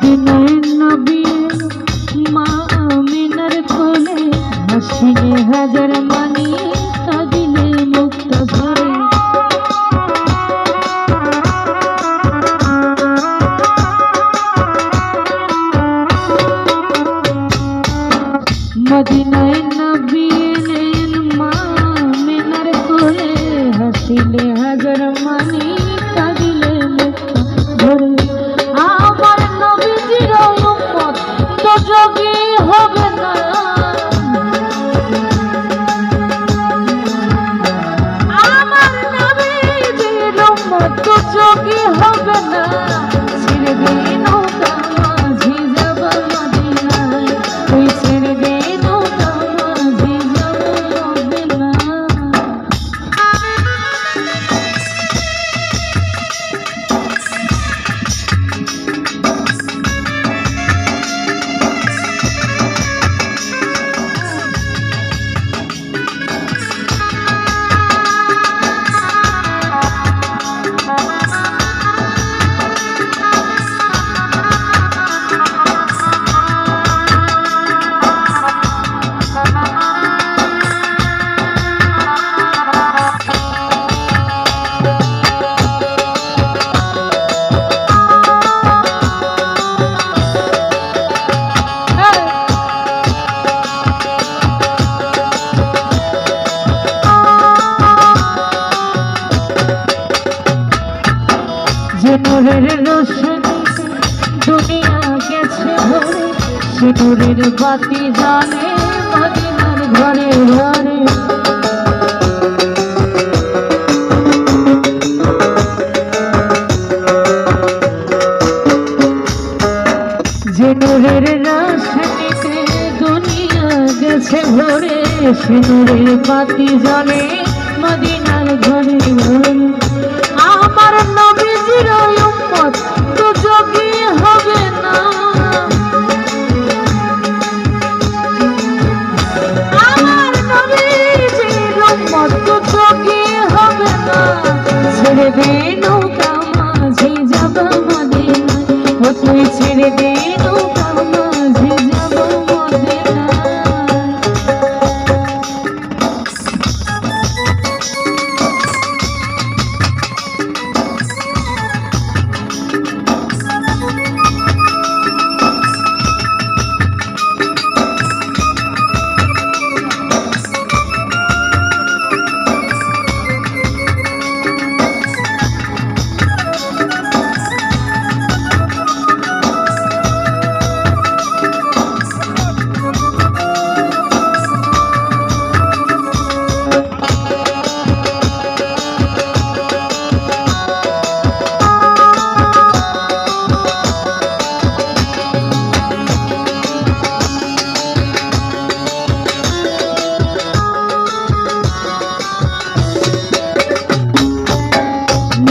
নবীনের নবী মা আমিনার কোলে হাসিনে হাজার মানি কাঁদিনে মুক্ত ভরে মদিনায় নবী মা আমিনার কোলে হাসিনে মতো যোগী হবে না। শহরের রোশনি দুনিয়া গেছে ভরে, সিঁদুরের বাতি জানে মদিনার ঘরে ঘরে। যে নূরের দুনিয়া গেছে ভরে, সিঁদুরের বাতি জানে মদিনার ঘরে ঘরে।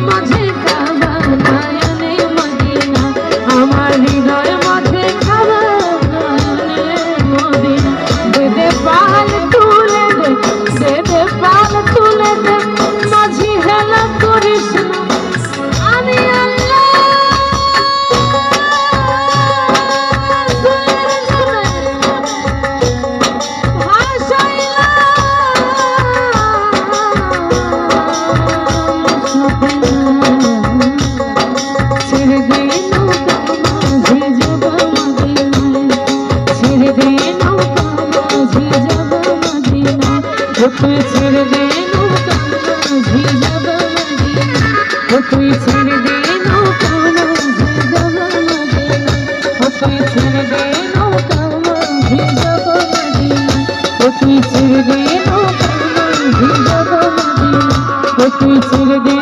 my তুই ছেড়ে দে তুই ছেড়ে দে তুই ছেড়ে দে তুই ছেড়ে দে তুই ছেড়ে দে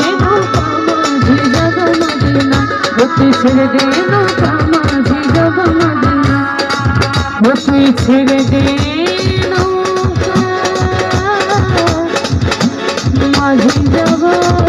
তুই ছেড়ে দে তুই ছেড়ে দে মাঝি জগৎ